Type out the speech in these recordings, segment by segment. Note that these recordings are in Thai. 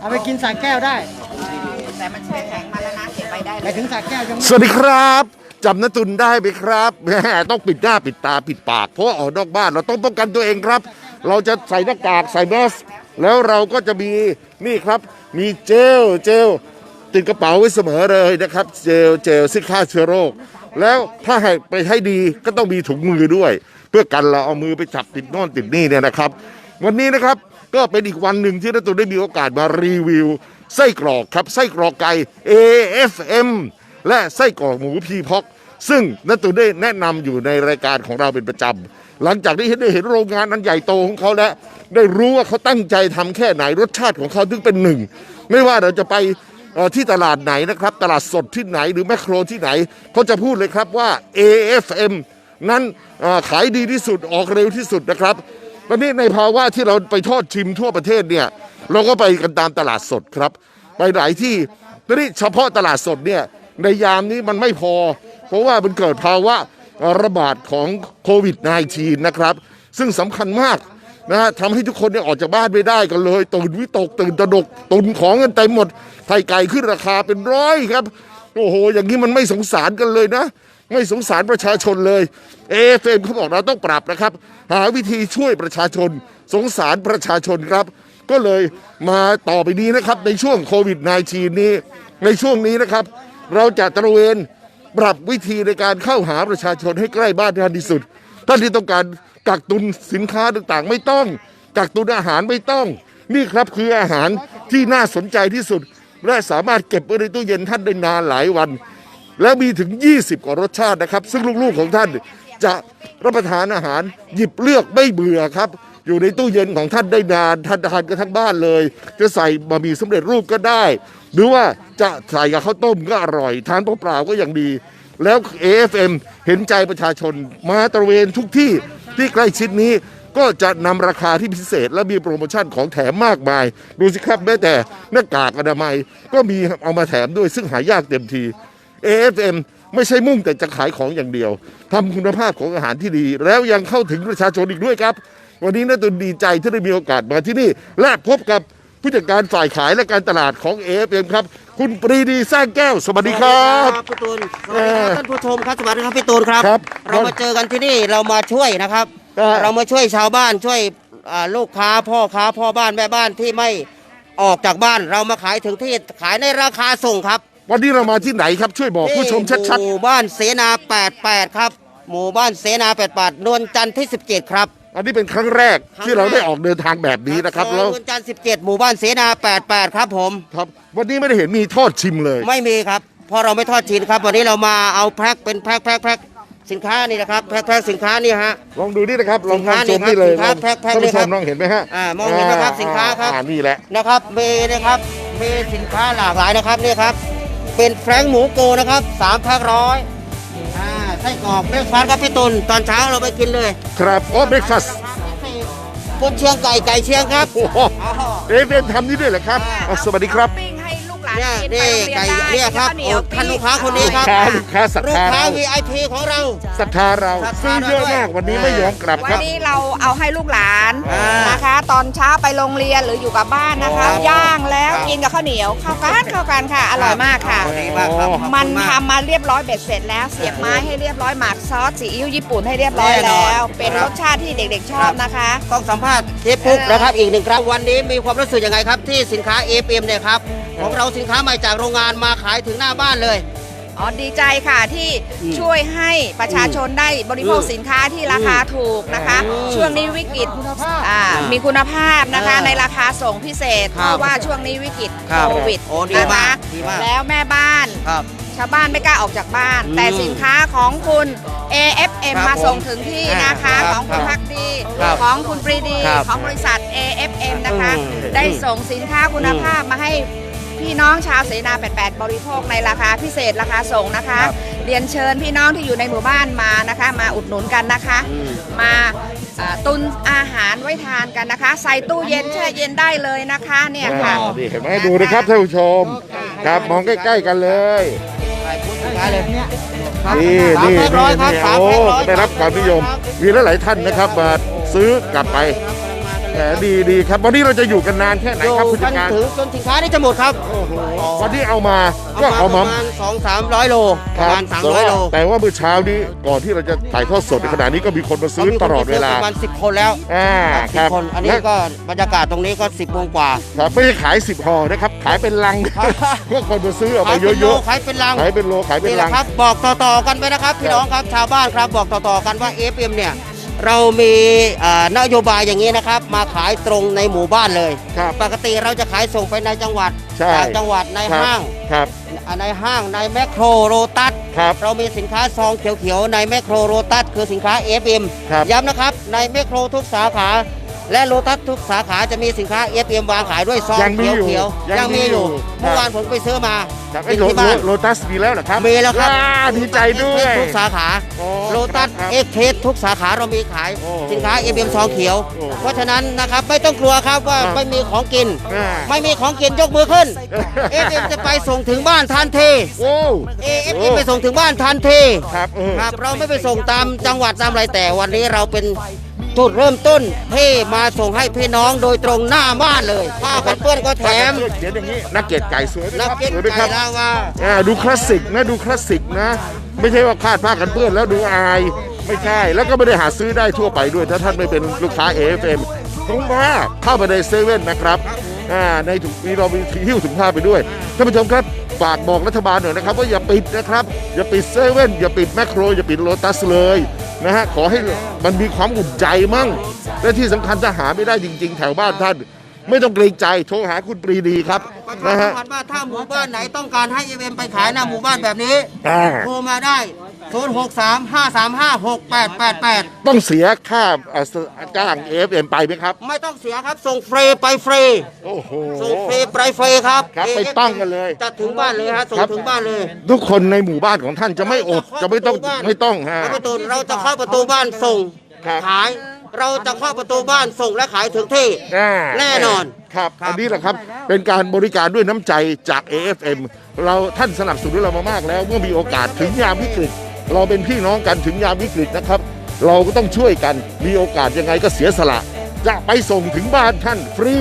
เอาไปกินสาแก้วได้ แต่มันแช่แข็งมาแล้วนะเก็บไว้ได้ไปเลยถึงสาแก้วยังไม่สวัสดีครับจำนาตุนได้ไหมครับแหมต้องปิดหน้าปิดตาปิดปาก เพราะว่าออกนอกบ้านเราต้องป้องกันตัวเองครับ เราจะใส่หน้ากากใส่แมสแล้วเราก็จะมีนี่ครับ มีเจลเจลติดกระเป๋าไว้เสมอเลยนะครับ เจลเจลซึ่งฆ่าเชื้อโรค แล้วถ้าให้ไปให้ดีก็ต้องมีถุงมือด้วย เพื่อกันเราเอามือไปจับติดโน่นติดนี่เนี่ยนะครับ วันนี้นะครับ ก็เป็นอีกวันหนึ่งที่นาตุนได้มีโอกาสมารีวิว ไส้กรอกครับไส้กรอกไก่ AFM และไส้กรอกหมูพีพอกซึ่งนัตุนได้แนะนำอยู่ในรายการของเราเป็นประจำหลังจากที่ได้เห็นโรงงานอันใหญ่โตของเขาแล้วได้รู้ว่าเขาตั้งใจทำแค่ไหนรสชาติของเขาถึงเป็นหนึ่ง ไม่ว่าเราจะไปที่ตลาดไหนนะครับ ตลาดสดที่ไหนหรือแมคโครที่ไหนเขาจะพูดเลยครับว่า AFM นั้นขายดีที่สุดออกเร็วที่สุดนะครับ วันนี้ในภาวะที่เราไปทอดชิมทั่วประเทศเนี่ยเราก็ไปกันตามตลาดสดครับ ไปหลายที่ทีนี้เฉพาะตลาดสดเนี่ยในยามนี้มันไม่พอ เพราะว่ามันเกิดภาวะระบาดของโควิด -19 นะครับ ซึ่งสำคัญมากนะฮะทำให้ทุกคนเนี่ยออกจากบ้านไม่ได้กันเลย ตื่นวิตกตื่นตระหนกตุนของกันเต็มหมดไข่ไก่ขึ้นราคาเป็นร้อยครับ โอ้โห อย่างนี้มันไม่สงสารกันเลยนะ ไม่สงสารประชาชนเลยเอฟเอ็มเขาบอกเราต้องปรับนะครับ หาวิธีช่วยประชาชน สงสารประชาชนครับ ก็เลยมาต่อไปนี้นะครับ ในช่วงโควิด -19 นี้ ในช่วงนี้นะครับ เราจะตระเวนปรับวิธีในการเข้าหาประชาชนให้ใกล้บ้านท่านที่สุดท่านที่ต้องการกักตุนสินค้าต่างๆ ไม่ต้อง กักตุนอาหารไม่ต้อง นี่ครับคืออาหารที่น่าสนใจที่สุด และสามารถเก็บไว้ในตู้เย็นท่านได้นานหลายวัน แล้วมีถึง 20 กว่ารสชาตินะครับ ซึ่งลูกๆของท่านจะรับประทานอาหารหยิบเลือกไม่เบื่อครับ อยู่ในตู้เย็นของท่านได้นานท่านทานกันทั้งบ้านเลย จะใส่บะหมี่สำเร็จรูปก็ได้ หรือว่าจะใส่กับข้าวต้มก็อร่อย ทานเปล่าๆก็ยังดี แล้ว AFM เห็นใจประชาชนมาตระเวนทุกที่ที่ใกล้ชิดนี้ก็จะนำราคาที่พิเศษและมีโปรโมชั่นของแถมมากมาย ดูสิครับแม้แต่หน้ากากอนามัยก็มีเอามาแถมด้วยซึ่งหายากเต็มที AFM ไม่ใช่มุ่งแต่จะขายของอย่างเดียวทำคุณภาพของอาหารที่ดี แล้วยังเข้าถึงประชาชนอีกด้วยครับ วันนี้น่าตุนดีใจที่ได้มีโอกาสมาที่นี่ และพบกับผู้จัดการฝ่ายขายและการตลาดของ AFM ครับ คุณปรีดีสร้างแก้ว สวัสดีครับ พี่ตูนสวัสดีครับท่านผู้ชมครับสวัสดีครับพี่ตูนครับ ครับเรามาเจอกันที่นี่เรามาช่วยนะครับครับเรามาช่วยชาวบ้านช่วยอ่าลูกค้าพ่อค้าพ่อบ้านแม่บ้านที่ไม่ออกจากบ้าน เรามาขายถึงที่ขายในราคาส่งครับ วันนี้เรามาที่ไหนครับช่วยบอกผู้ชมชัดหมู่บ้านเสนา 88 ครับ หมู่บ้านเสนา 88 นวลจันทร์ที่ 17 ครับ ๆ อันนี้เป็นครั้งแรกที่เราได้ออกเดินทางแบบนี้นะครับซอยแล้วนวลจันทร์17 หมู่บ้านเสนา 88 ครับผม ครับ วันนี้ไม่ได้เห็นมีทอดชิมเลย ไม่มีครับ เพราะเราไม่ทอดทิ้งครับ วันนี้เรามาเอาแพ็คเป็นแพ็คแพ็คแพ็คสินค้านี่นะครับแพ็คแพ็คสินค้านี่ฮะ ลองดูนี่นะครับลองสินค้าชมนี่เลยสินค้าแพ็คแพ็คท่านผู้ชเลยครัมบลองเห็นไหมฮะอ่ามองเห็นไหมครับสินค้าครับ อ่านี่แหละ นะครับมีนะครับมีสินค้าหลากหลายนะครับนี่ครับ เป็นแฟรงค์หมูโกนะครับสามแพ็คร้อยอ่าไส้กรอกเบรกฟาสต์ครับพี่ตุลตอนเช้าเราไปกินเลยครับโอ้เบรกฟาสต์กุนเชียงไก่ไก่เชียงครับโอ้โหอ๋อเอฟเอ็มทำนี่ด้วยเหรอครับอะสวัสดีครับ ปิ้งให้ลูกหลานเนี่ยกินไปนี่โรงเรียนไก่ได้เนี่ยครับข้าวเหนียวท่านลูกค้าคนนี้ครับลูกค้าลูกค้าศรัทลูกธาค้า เรา VIP ของเรา ศรัทธาเราศรัทธาซื้อเยอะมากด้วยวันนี้ไม่ยอมกลับวัคนรับ นี้เราเอาให้ลูกหลานอ่านนะคะ ตอนเช้าไปโรงเรียนหรืออยู่กับบ้านนะคะ ครับย่างแล้วครับ กินกับข้าวเหนียวเข้ากันเข้ากันค่ะ อร่อยมากค่ะ ดีมากครับขอบคุณมันาก ทำมาเรียบร้อยเบ็ดเสร็จแล้วเสียบไม้ให้เรียบร้อยหมักซอสซีอิ๊วญี่ปุ่นให้เรียบร้อยแน่นอนแล้วเป็นครัรบสชาติที่เด็กๆชอบนะคะ ต้องสัมภาษณ์เชฟปุ๊กนะครับอีกหนึ่งครับวันนี้มีความรู้สึกยังไงครับที่สินค้า APM เนี่ยครับของเราสินค้าใหม่จากโรงงานมาขายถึงหน้าบ้านเลย อ๋อดีใจค่ะที่อืมช่วยให้ประชาชนได้บริโภคอืมสินค้าที่ราคาถูกนะคะ อืมช่วงนี้วิกฤตอ่ามีคุณภาพนะคะ อ่าในราคาส่งพิเศษคเพรับราะว่าช่วงนี้วิกฤตครับโควิดโอ้ดีนะมาคะกดีมาก แล้วแม่บ้าน ครับ ชาวบ้านไม่กล้าออกจากบ้าน อืมแต่สินค้าของคุณ AFM ครับมาส่งผมถึงที่นะคะ ครับของคุณครับพักดีครับของคุณปรีดี ครับของบริษัท AFM นะคะ อืมได้ส่งสินค้าคุณภาพมาให้ พี่น้องชาวเสนา 88 บริโภคในราคาพิเศษราคาส่งนะคะเรียนเชิญพี่น้องที่อยู่ในหมู่บ้านมานะคะ มาอุดหนุนกันนะคะ อืม มาอ่าตุนอาหารไว้ทานกันนะคะ ใส่ตู้เย็นแช่เย็นได้เลยนะคะเนี่ยค่ะ อ่านี่เห็นไหมดูนะครับท่านผู้ชม ครับมองใกล้ ๆ กันเลยขายพูดสินค้าเลยเนี่ยนี่สามนี่แพ็คร้อยครับนี่สามโอ้แพ็คร้อยได้รับความนิยม มีหลายๆท่านนะครับมาซื้อกลับไปกันเล แหมยครับดีดีครับวันนี้เราจะอยู่กันนานแค่ไหนอยู่ครับผู้จักัดนการ ถึงจนสินค้านี่จะหมดครับโอ้โหวันที่เอามาเอาก็มาเอาปมาระมาณสองสามร้อยโลประมาณสามแต่ร้อยว่าโลแต่ว่าเมื่อเช้านี้ก่อนที่เราจะถ่ายทอดสดในขณะนี้ก็มีคนมาซื้อมีคนตลอดเวลาประมาณสิบคนแล้วอ่าสิครับบคนอันนี้และก็บรรยากาศตรงนี้ก็สิบโมงกว่าครับไม่ได้ขาย10ห่อนะครับ ขายเป็นลังครับเพื่อคนมาซื้อเอาไปขายเป็นโลเยอะขายเป็นลังๆขายเป็นโลขายเป็นนี่แหลัละงครับ บอกต่อๆกันไปนะครับพี่น้องครับชาวบ้านครับบอกต่อๆกันว่า FM เนี่ย เรามีอ่านโยบายอย่างนี้นะครับ มาขายตรงในหมู่บ้านเลย ครับปกติเราจะขายส่งไปในจังหวัดใช่ต่างจังหวัดในครับห้างครับในห้างในแมคโครโรตัสครับเรามีสินค้าซองเขียวๆในแมคโครโรตัสคือสินค้า FM ครับย้ำนะครับในแมคโครทุกสาขา และโรตัสทุกสาขาจะมีสินค้า FM วางขายด้วยซองยังมีเขียวอยู่เขียวยังยังมีอยู่มีอยู่เมื่อวานผมไปซื้อมาครับกิไอ้นโลที่บ้าน โลตัสมีแล้วเหรอครับมีแล้วครับว้าดีใจด้วย ทุกสาขาโอ้โลตัสครับเอ็กเทสทุกสาขาเรามีขายโอ้สินค้า FM ซองเขียว โอ้เพราะฉะนั้นนะครับไม่ต้องกลัวครับว่าครับไม่มีของกิน อ่า ไม่มีของกินยกมือขึ้น FM จะไปส่งถึงบ้านทันทีโอ้ AFM ไปส่งถึงบ้านทันทีครับเออ ครับเราไม่ไปส่งตามจังหวัดตามอะไรแต่วันนี้เราเป็น จุดเริ่มต้นที่มาส่งให้พี่น้องโดยตรงหน้าบ้านเลยผ้ากันเปื้อนก็แถมเขียนอย่างนี้นักเก็ตไก่สวยไหมนักครับเก็ตสวยไหมคไก่รับลาวาอ่าดูคลาสสิกนะดูคลาสสิกนะ ไม่ใช่ว่าคาดผ้ากันเปื้อนแล้วดูอายไม่ใช่ แล้วก็ไม่ได้หาซื้อได้ทั่วไปด้วย ถ้าท่านไม่เป็นลูกค้า AFM ผมว่าเข้าไปในเซเว่นนะครับอ่าในถุงมีเรามีหิ้วถุงผ้าไปด้วยท่านผู้ชมครับฝากบอกรัฐบาลหน่อยนะครับว่าอย่าปิดนะครับ อย่าปิดเซเว่นอย่าปิดแมคโคร อย่าปิดโลตัสเลย นะฮะขอให้มันมีความอุ่นใจมั่ง และที่สำคัญถ้าหาไม่ได้จริง ๆ แถวบ้านท่าน ไม่ต้องเกรงใจโทรหาคุณปรีดีครับประชานะสัฮะมพันธ์ว่าถ้าหมู่บ้านไหนต้องการให้ FM ไปขายหน้าหมู่บ้านแบบนี้อ่าโทรมาได้ 063 535 6888ต้องเสียค่าเอ่อจ้าง AFM ไปไหมครับ ไม่ต้องเสียครับ ส่งฟรีไปฟรี โอ้โห ส่งฟรีไปฟรีครับครับไป AFM ตั้งกันเลยจัดถึงบ้านเลยฮะส่งครับถึงบ้านเลยทุกคนในหมู่บ้านของท่านจะไม่อดจะไม่ต้องเคาะประไม่ต้องฮะ ประตูเราจะเข้าประตูบ้านส่งครับ ขาย เราจะเข้าประตูบ้านส่งและขายถึงที่ อ่าแน่นอนครับ ครับ อันนี้แหละครับ เป็นการบริการด้วยน้ำใจจาก AFM เราท่านสนับสนุนเรามามากแล้ว เมื่อมีโอกาสถึงยามวิกฤต เราเป็นพี่น้องกันถึงยามวิกฤตนะครับ เราก็ต้องช่วยกันมีโอกาสยังไงก็เสียสละ จะไปส่งถึงบ้านท่านฟรี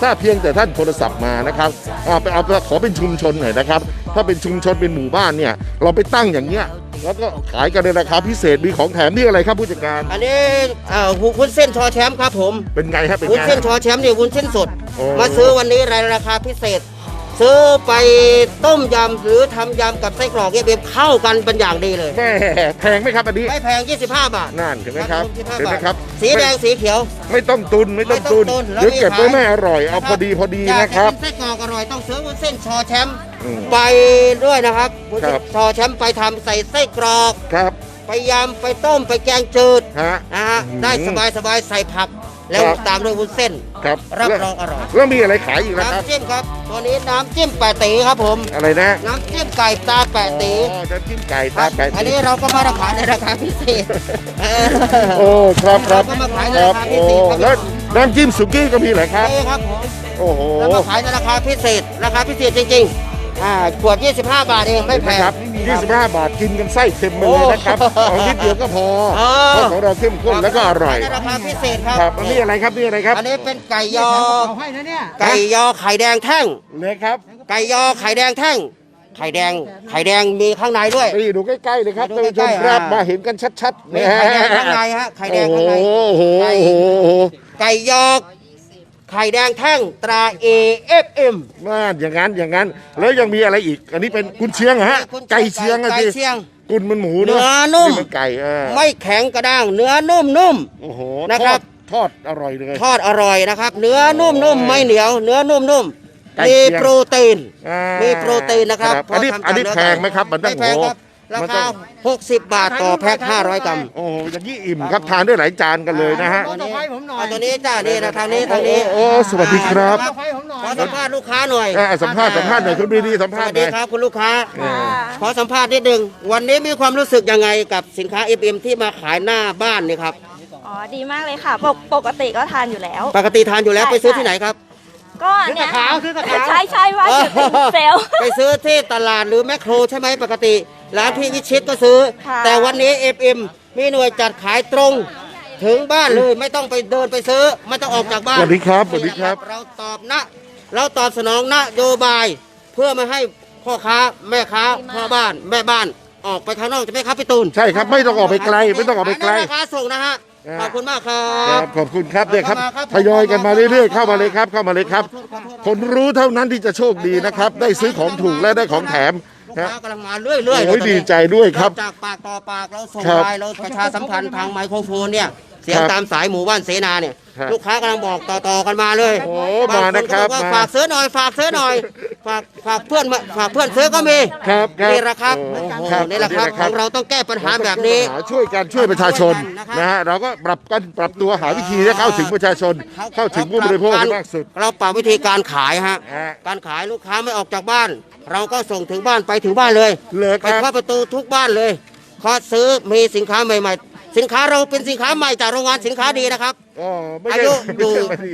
ถ้าเพียงแต่ท่านโทรศัพท์มานะครับเอาไปเอาไปขอเป็นชุมชนหน่อยนะครับ ถ้าเป็นชุมชนเป็นหมู่บ้านเนี่ย เราไปตั้งอย่างเงี้ยแล้วก็ขายกันในราคาพิเศษมีของแถมนี่อะไรครับผู้จัดการอันนี้เอ่อวุ้นเส้นชอแชมป์ครับผมเป็นไงครับเป็นวุ้นไงเส้นชอแชมป์เนี่ยวุ้นเส้นสดโอ้มาซื้อวันนี้ในราคาพิเศษ ซื้อไปต้มยำหรือทำยำกับไส้กรอกเอฟเอฟเข้ากันเป็นอย่างดีเลย แม่แพงไหมครับอันนี้ไม่แพง 25 บาทนั่นเห็นไหมครับ25เห็นไหมครับสีแดงสีเขียว ไม่ต้องตุนไม่ต้องตุนไม่ต้องตุนแล้วเดี๋ยวเก็บไว้มีขายไม่อร่อยเอาพอดีพอดีอยากนะครับกินไส้กรอกอร่อยต้องซื้อวุ้นเส้นชอแชมป์อืมไปด้วยนะครับวุ้นเส้ครันบชอแชมป์ไปทำใส่ไส้กรอกครับไปยำไปต้มไปแกงจืดฮะนะฮะอืมได้สบายสบายๆใส่ผัก แล้วครับ ตามด้วยวุ้นเส้น ครับรับแล้วรองอร่อย แล้วมีอะไรขายอีกนะครับ น้ำจิ้มครับ ตัวนี้น้ำจิ้มแปะตีครับผม อะไรนะน้ำจิ้มไก่ตาแปะตีอ๋อน้ำจิ้มไก่คตารับไก่อันนี้เราก็มาขายในราคาพิเศษเออ โอ้ครับครับเราก็มาขายในครับราคาพิโอ้เศษครับ แล้วน้ำจิ้มสุกี้ก็มีเหรอครับ นี่ครับผมโอ้โห เรามาขายในราคาพิเศษ ราคาพิเศษจริงๆ อ่าขวด 25 บาทเองไม่เห็นแพไหมงครับ 25 บาทกินกันไส้เต็มมาเลยนะครับโอ้เอานิดเดียวก็พอเออ เพราะของเราเข้มข้นแล้วก็อร่อยขายในราคาพิเศษครับครับอันนี้อะไรครับนี่อะไรครับอันนี้เป็นไก่ยอ เอาให้นะเนี่ยไก่ยอไข่แดงแท่ง เลยครับไก่ยอไข่แดงแท่ง ไข่แดง ไข่แดงมีข้างในด้วย นี่ดูใกล้ๆเลยครับดูท่านผู้ชใกล้มๆครับอ่าม มาเห็นกันชัดๆมีไข่แดงข้างในฮะไข่แดงโอ้ข้างในโหไก่โอ้โหไก่ยอ ไข่แดงแท่งตรา AFM มาอย่างนั้นอย่างนั้น แล้วยังมีอะไรอีก อันนี้เป็นกุนเชียงเหรอฮะกุนเชียงไก่เชียงอะไก่สิเชียง กุนมันหมูเนื้เนาะอนุ่ม มันไก่เออไม่แข็งกระด้างเนื้อนุ่ม โอ้โหนะครับ ทอดทอดอร่อยเลยๆทอดอร่อยนะครับ เนื้อนุ่มๆไม่เหนียว เนื้อนุ่มไก่ๆมีเชียง โปรตีน อ่ามีโปรตีนนะครับอันนี้เพราะทำจากอันนี้เนื้อแพงไหมครับมันตั้ไม่งแพงโอ้ครับ รามันคาต้อง60 บาทต่อแพ็ค500 กรัมโอ้โหอย่างนี้อิ่มครับทานได้หลายจานกันเลยนะฮะเอาต่อไปผมหน่อยเอาตัวนี้จ้านี่นะทางนี้ทางนี้โอ้โอ้สวัสดีครับเอาไปผมหน่อยขอสัมภาษณ์ลูกค้าหน่อยอ่าสัมภาษณ์สัมภาษณ์หน่อยคุณบีดีสัมสภาษวัณ์สหดีน่อยครับคุณลูกค้าอ่าขอสัมภาษณ์นิดนึง วันนี้มีความรู้สึกยังไงกับสินค้า FM ที่มาขายหน้าบ้านนี่ครับ อ๋อ ดีมากเลยค่ะ ปกปกติก็ทานอยู่แล้ว ปกติทานอยู่แล้วใช่ไปซื้อใช่ที่ไหนครับ ก็เนี่ยซื้อตะขาวซื้อตะขาว ใช่ใช่ว่าอยู่เป็นเซลล์ ไปซื้อที่ตลาดหรือแมคโครใช่ไหมปกติ ร้านพี่วิชิตก็ซื้อ ค่ะ แต่วันนี้ FM มีหน่วยจัดขายตรง ถึงบ้านเลยไม่ต้องไปเดินไปซื้อ ไม่ต้องออกจากบ้านสวัสดีครับสวัสดีครับ เราตอบนะ เราตอบสนองนโยบาย เพื่อไม่ให้พ่อค้าแม่ค้าพ่อบ้านแม่บ้านออกไปข้างนอกจะไหมครับพี่ตูนใช่ครับไม่ต้องออกไปไกล ไม่ต้องออกไปไกลนนี้ราคาส่งนะฮะอ่า ขอบคุณมากครัครับ บ ขอบคุณครับเนี่ยครับทยอยกันมาเรื่อยๆเข้ามาเลยครับเข้ามาเลยครับคนรู้เท่านั้นที่จะโชคดีนะครับ ได้ซื้อของถูกและได้ของแถม ลูกฮะค้ากำลังมาเรื่อยๆเลยโอ้ยตอนนี้ดีใจด้วยครับ จากปากต่อปากเราส่งครับไลน์เราประชาสัมพันธ์ทางไมโครโฟนเนี่ยเสียงครับตามสายหมู่บ้านเสนาเนี่ย ครับลูกค้ากำลังบอกต่อๆกันมาเลยโอ้บางมานะครับก็อกว่ามาฝากซื้อหน่อยฝากซื้อหน่อย ฝากฝากเพื่อนมาฝากเพื่อนซื้อก็มีครับครับนี่แหละครับโอ้โอ้โหครับนี่แหละครับนี่แหละขครับ องเราต้องแก้ปัญหาแบบนี้หาช่วยกันช่วยประชาชนช่วยกันนะครับ นะฮะเราก็ปรับกันปรับตัวหาวิธีให้เข้าถึงประชาชน เข้าถึงผู้บริโภคให้มากสุด เราปรับวิธีการขายฮะ ฮะ การขายลูกค้าไม่ออกจากบ้าน เราก็ส่งถึงบ้านไปถึงบ้านเลยเลยคไปรับเคาะประตูทุกบ้านเลยเคาะซื้อมีสินค้าใหม่ ๆ สินค้าเราเป็นสินค้าใหม่จากโรงงานสินค้าดีนะครับ อ๋อไม่อาใช่ยุไม่ใช่อยู่ไม่ดี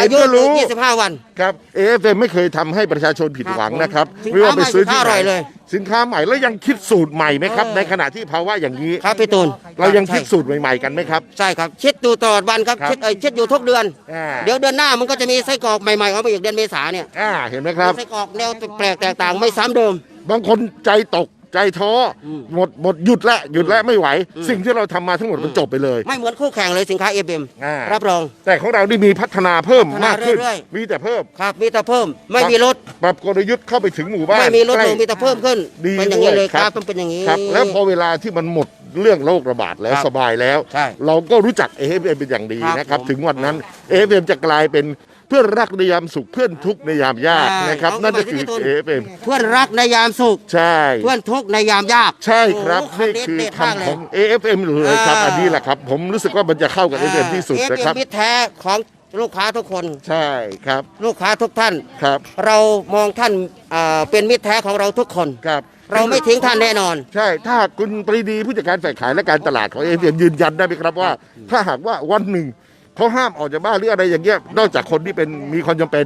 อายุเห็นก็รู้ยี่สิบห้าวัน ครับเอฟเไม่เคยทำให้ประชาชนผิดหวังนะครับสินค้าไม่ว่าไปซื้อที่ใหม่สินค้าอไหร่อยนเลยสินค้าใหม่แล้วยังคิดสูตรใหม่ไหมครับ เออ ในขณะที่ภาวะอย่างนี้ ครับพี่ตูนเรายังคิดใช่สูตรใหม่ๆกันไหมครับ ใช่ครับคิดดูตลอดวันครับครับคิดเอ้ยคิดอยู่ทุกเดือน อ่า เดี๋ยวเดือนหน้ามันก็จะมีไส้กรอกใหม่ๆออกมาอีกเดือนเมษาเนี่ยอ่าเห็นไหมครับ ไส้กรอกแนวแปลกแตกต่างไม่ซ้ำเดิม บางคนใจตก ใจท้ออมหมดหมดหยุดแล้วหยุดแล้วไม่ไหวอืมสิ่งที่เราทำมาทั้งหมดมันจบไปเลย ไม่เหมือนคู่แข่งเลยสินค้าเอฟเอ็มอ่ารับรอง แต่ของเรานี่มีพัฒนาเพิ่มพัฒนามากขึ้น เรื่อยมีแต่เพิ่มครับมีแต่เพิ่ม ไม่มีลดปรับกลยุทธ์เข้าไปถึงหมู่บ้านไม่มีลดใกลงมีแต่เพิ่มขึ้นดีเป็นอย่างนี้ด้วยเลยคครัรับ บต้องเป็นอย่างนี้ ครับแล้วพอเวลาที่มันหมดเรื่องโรคระบาดแล้วครับสบายแล้ว ใช่เราก็รู้จัก AFM เป็นอย่างดีครับนะครับ ผม ถึงวันนั้น AFM จะกลายเป็น เพื่อนรักในยามสุขเพื่อนทุกข์ในยามยากใช่นะครับเอานั่นก็เข้าไปคือที่ต้น AFM เพื่อนรักในยามสุข ใช่ เพื่อนทุกข์ในยามยาก ใช่ครับโอ้โหนี่คือเด็ดๆมากเลยคำของ AFM เลยครับอ่าอันนี้แหละครับ ผมรู้สึกว่ามันจะเข้ากับ AFM ที่สุดเอฟนะเอ็ครัมบมิตรแท้ของลูกค้าทุกคน ใช่ครับ ลูกค้าทุกท่านครับ เรามองท่านอ่าเป็นมิตรแท้ของเราทุกคนครับเราไม่ทิ้งท่านแน่นอน ใช่ ถ้าคุณปรีดีผู้จัดการฝ่ายขายและการตลาดของ AFM ยืนยันได้ไหมครับว่า ถ้าหากว่าวันหนึ่ง เขาห้ามออกจากบ้านหรืออะไรอย่างเงี้ยนอกจากคนที่เป็นมีความจำเป็น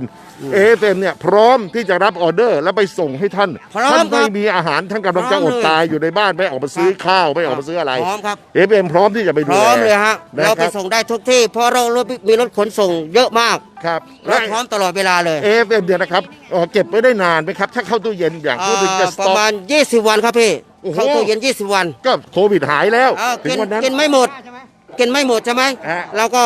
AFM เนี่ยพร้อมที่จะรับออเดอร์ แล้วไปส่งให้ท่านพร้อมท่านครัไม่บมีอาหารท่านกำลังจะพร้ออมดเลยตายอยู่ในบ้านไม่ออกมาซื้อข้าวไม่ออกมาซื้ออะไรพร้อมครับ AFM พร้อมที่จะไปพดูร้อมแลเลยฮะนะเราคไปรับส่งได้ทุกที่ เพราะเรามีรถขนส่งเยอะมากครับและพร้อมตลอดเวลาเลย AFM เนี่ยนะครับเอ่อเก็บไว้ได้นานไหมครับ ถ้าเข้าตู้เย็นอย่างพูดถึงจะอ่าสประต็อก มาณ 20 วันครับพี่โอ้โห เข้าตู้เย็น 20 วันก็โควิดหายแล้ว อ่าถึกิงนวันนั้น กินไม่หมด กินไม่หมดใช่ไหมฮะแล้วก็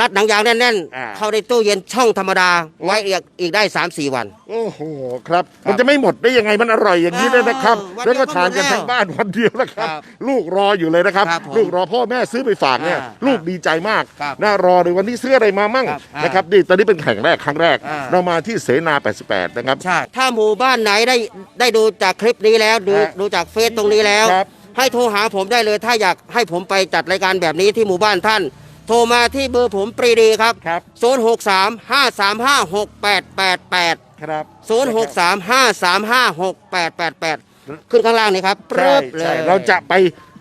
รัดหนังยางแน่นอ่า ๆ เข้าในตู้เย็นช่องธรรมดาไว้อีกอีกได้ 3-4 วัน โอ้โหครับ มันจะไม่หมดได้ยังไงมันอร่อยอย่างนี้เลยนะครับอ่าวันเดียวแล้วก็ทานกันก็หมดแล้วทั้งบ้านวันเดียวนะครับ ครับลูกรออยู่เลยนะครับ ครับผมลูกรอพ่อแม่ซื้อไปฝากเนี่ยอ่าลูกดีใจมากครับน่ารอเลยวันนี้ซื้ออะไรมามั่งครับอ่านนะครับนี่ตอนนี้เป็นแข่งแรกครั้งแรก อ่า เรามาที่เสนา 88 นะครับ ใช่ ถ้าหมู่บ้านไหนได้ได้ดูจากคลิปนี้แล้วดูฮะดูจากเฟซตรงนี้แล้ว ครับ ให้โทรหาผมได้เลยถ้าอยากให้ผมไปจัดรายการแบบนี้ที่หมู่บ้านท่าน โทรมาที่เบอร์ผมปรีดีครับ ครับ 063 535 6888 ครับ 063 535 6888 ขึ้นข้างล่างนี่ครับใช่ปึ๊บเลใช่ย เราจะไป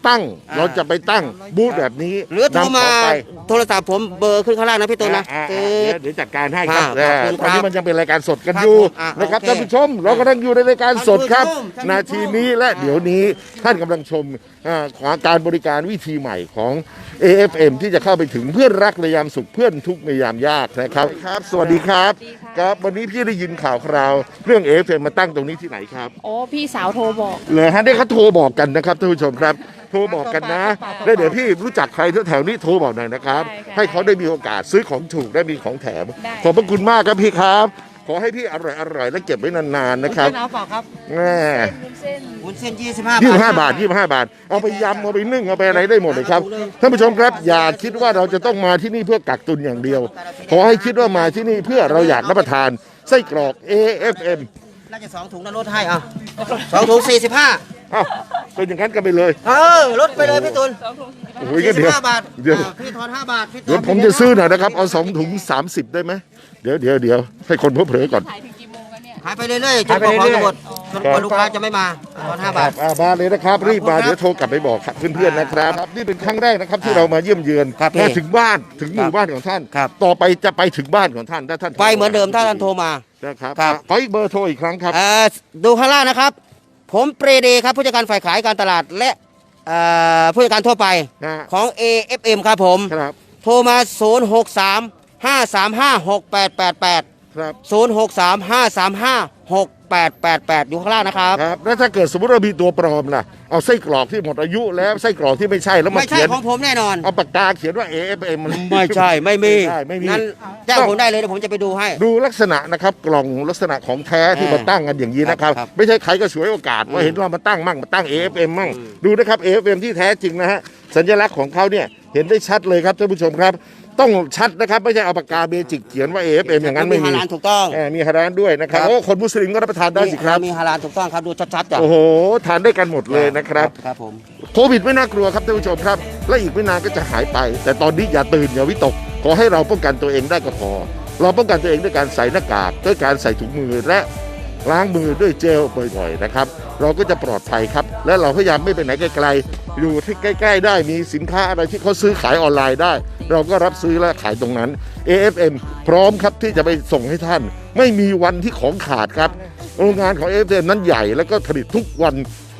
ตั้ง อ่า เราจะไปตั้งบูธแบบนี้หรือโทรนำมาของไปโทรศัพท์ผมเบอร์ขึ้นข้างล่างนะพี่ตูนนะอ่าตึอ่า๊ดเดี๋ยวเดี๋ยวจัดการให้ครับอ่าขอบคุณตอนนี้ครับมันยังเป็นรายการสดกันครับอยู่ผมอ่านะครับโอเคท่านผู้ชม เรากำลังอยู่ในรายการสดครับ ท่านผู้ชม นาทีนี้และเดี๋ยวนี้ท่านกำลังชมอ่าของการบริการวิธีใหม่ของ AFM ที่จะเข้าไปถึงเพื่อนรักในยามสุขเพื่อนทุกข์ในยามยากนะครับครับ สวัสดีครับครับ วันนี้พี่ได้ยินข่าวคราว เรื่อง AFM มาตั้งตรงนี้ที่ไหนครับ โอ้พี่สาวโทรบอก เลยฮะได้เขาโทรบอกกันนะครับท่านผู้ชมครับ โทรบอกกันนะ แล้วเดี๋ยวพี่รู้จักใครแถวๆนี้โทรบอกหน่อยนะครับได้ค่ะให้เขาได้มีโอกาสซื้อของถูกได้มีของแถมได้ขอบพระคุณมากครับพี่ครับ ขอให้พี่อร่อยอร่อยและเก็บไว้นานๆนะครับเอาฝากครับแม่วุ้นเส้น25ยี่สิบห้าบาทยี่สิบห้าบาท เอาไปยำเอาไปนึ่งเอาไปอะไรได้หมดเลยครับท่านผู้ชมครับอย่าคิดว่าเราจะต้องมาที่นี่เพื่อกักตุนอย่างเดียว ขอให้คิดว่ามาที่นี่เพื่อเราอยากรับประทานไส้กรอก AFM น่าจะสองถุงนะลดให้อะสองถุง45อ้าวเป็นอย่างนั้นกันไปเลย เออลดไปเลยพี่ตูนโอ้ยก็เดี๋ยว45บาทเดี๋ยว อ่าพี่ทอน5บาทพี่ทอนเดี๋ยวผมจะซื้อหน่อยนะครับ เอาสองถุง30ได้ไหม เดี๋ยวเดี๋ยวเดี๋ยวให้คนเผลอๆก่อน ขายไปเรื่อยๆจนกว่าของจะหมดจนกว่าลูกค้าจะไม่มา ทอน5บาท อ่มาเลยนะครับรีบมาขอบคุณครับเดี๋ยวโทรกลับไปบอกครับเพื่อนๆนะครับ นี่เป็นครั้งแรกนะครับที่เรามาเยี่ยมเยือนครับพี่มาถึงบ้านถึงหมู่บ้านของท่าน ครับ ต่อไปจะไปถึงบ้านของท่านถ้าท่านไปเหมือนเดิมถ้าท่านโทรมา นะครับครับ ขออีกเบอร์โทรอีกครั้งครับ เอ่อดูข้างล่างนะครับ ผมเปรเดครับผู้จัดการฝ่ายขายการตลาดและเอ่อผู้จัดการทั่วไปนะฮะ ของ AFM ครับผม ครับโทรมา 0 6 3 5 3 5 6 8 8 8 ครับ0 6 3 5 3 5 6 8 8 8 อยู่ข้างล่างนะครับ ครับแล้วถ้าเกิดสมมติเรามีตัวปลอมล่ะเอาไส้กรอกที่หมดอายุแล้วไส้กรอกที่ไม่ใช่แล้วมาไม่ใช่เขียนของผมแน่นอน เอาปากกาเขียนว่า AFM มันไม่ใช่ไม่มีใช่ไม่มีงั้นแจ้งผมได้เลยเดี๋ยวผมจะไปดูให้ ดูลักษณะนะครับกล่องลักษณะของแท้ที่อ่ามมาตั้งกันอย่างนี้นะครับ ครับไม่ใช่ใครก็ฉวยโอกาสว่าอืมเห็นเรามาตั้งมั่งมาตั้ง AFM มั่งอืมดูนะครับ AFM ที่แท้จริงนะฮะสัญลักษณ์ของเขาเนี่ยเห็นได้ชัดเลยครับท่านผู้ชมครับ ต้องชัดนะครับ ไม่ใช่เอาปากกาเบจิกเขียนว่า AFM อย่างนั้นไม่ฮามีลานถูกต้องเออมีฮารานด้วยนะครับครับ โอ้คนมุสลิมก็รับประทานได้สิครับ มีฮาลานถูกต้องครับดูชัดๆจ้ะโอ้โห ทานได้กันหมดเลยนะครับ ครับผม โควิดไม่น่ากลัวครับท่านผู้ชมครับ และอีกไม่นานก็จะหายไป แต่ตอนนี้อย่าตื่นอย่าวิตก ขอให้เราป้องกันตัวเองได้ก็พอ เราป้องกันตัวเองด้วยการใส่หน้ากากด้วยการใส่ถุงมือและล้างมือด้วยเจลบ่อยๆนะครับ เราก็จะปลอดภัยครับ และเราพยายามไม่ไปไหนไกลๆ อยู่ที่ใกล้ ๆ ได้มีสินค้าอะไรที่เขาซื้อขายออนไลน์ได้ เราก็รับซื้อและขายตรงนั้น AFM พร้อมครับที่จะไปส่งให้ท่าน ไม่มีวันที่ของขาดครับ โรงงานของ AFM นั้นใหญ่ แล้วก็ผลิตทุกวัน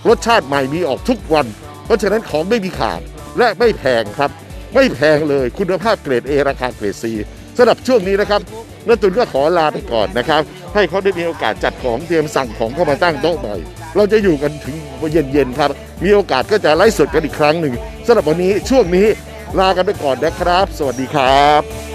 รสชาติใหม่มีออกทุกวัน เพราะฉะนั้นของไม่มีขาดและไม่แพงครับ ไม่แพงเลยคุณภาพเกรด A ราคาเกรด C สำหรับช่วงนี้นะครับนัตุนก็ขอลาไปก่อนนะครับ ให้เขาได้มีโอกาสจัดของเตรียมสั่งของเข้ามาตั้งโต๊ะหน่อย เราจะอยู่กันถึงเย็นๆครับ มีโอกาสก็จะไลฟ์สดกันอีกครั้งหนึ่งสำหรับวันนี้ช่วงนี้ลากันไปก่อนนะครับ สวัสดีครับ